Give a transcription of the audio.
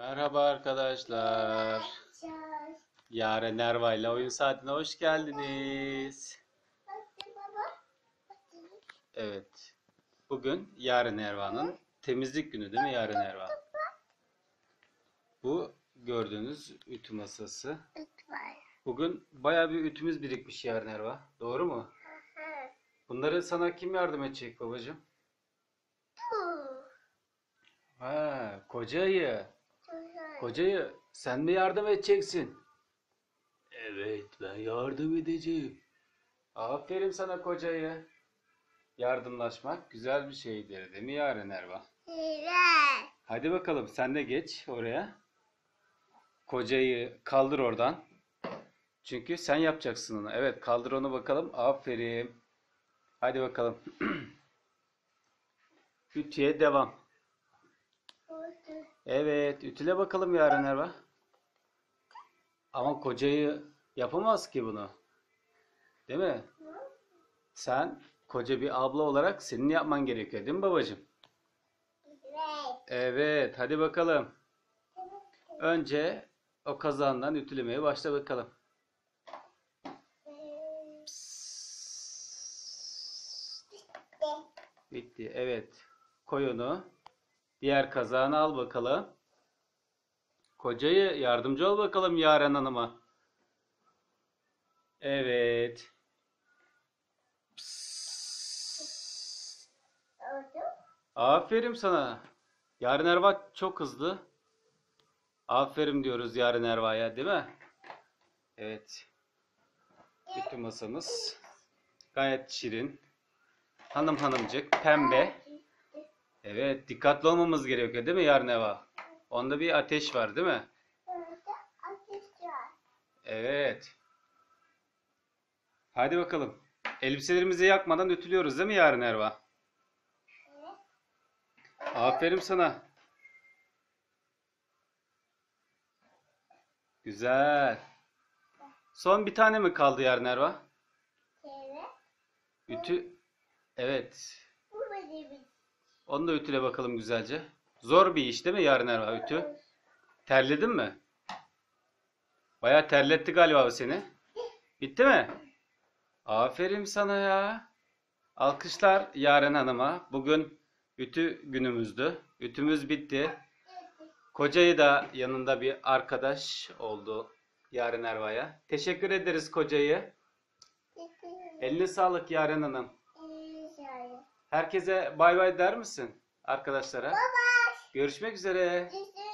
Merhaba arkadaşlar. Yaren Erva ile oyun saatine hoş geldiniz. Evet. Bugün Yaren Erva'nın temizlik günü değil mi Yaren Erva? Bu gördüğünüz ütü masası. Bugün bayağı bir ütümüz birikmiş Yaren Erva. Doğru mu? Bunları sana kim yardım edecek babacığım? Ha, kocayı. Kocayı sen mi yardım edeceksin? Evet ben yardım edeceğim. Aferin sana kocayı. Yardımlaşmak güzel bir şeydir değil mi Yaren Erva? Hadi bakalım sen de geç oraya. Kocayı kaldır oradan. Çünkü sen yapacaksın onu. Evet kaldır onu bakalım. Aferin. Hadi bakalım. Ütüye devam. Evet, ütüle bakalım yarın Erva. Ama kocayı yapamaz ki bunu. Değil mi? Sen koca bir abla olarak senin yapman gerekiyor değil mi babacığım? Evet, hadi bakalım. Önce o kazandan ütülemeye başla bakalım. Bitti. Evet. Koy onu. Diğer kazağını al bakalım. Kocayı yardımcı ol bakalım Yaren Hanım'a. Evet. Psst. Aferin sana. Yaren Erva çok hızlı. Aferin diyoruz Yaren Erva'ya değil mi? Evet. Ütü masamız gayet şirin. Hanım hanımcık pembe. Evet, dikkatli olmamız gerekiyor değil mi yarın Eva? Onda bir ateş var değil mi? Evet. Hadi bakalım. Elbiselerimizi yakmadan ütülüyoruz değil mi yarın Erva? Aferin sana. Güzel. Son bir tane mi kaldı yarın Erva? Ütü. Evet. Onu da ütüle bakalım güzelce. Zor bir iş değil mi yarın Erva ütü? Terledin mi? Bayağı terletti galiba seni. Bitti mi? Aferin sana ya. Alkışlar Yaren Hanım'a. Bugün ütü günümüzdü. Ütümüz bitti. Kocayı da yanında bir arkadaş oldu Yaren Erva'ya. Teşekkür ederiz kocayı. Eline sağlık Yaren Hanım. Herkese bay bay der misin arkadaşlara? Görüşmek üzere. Bye.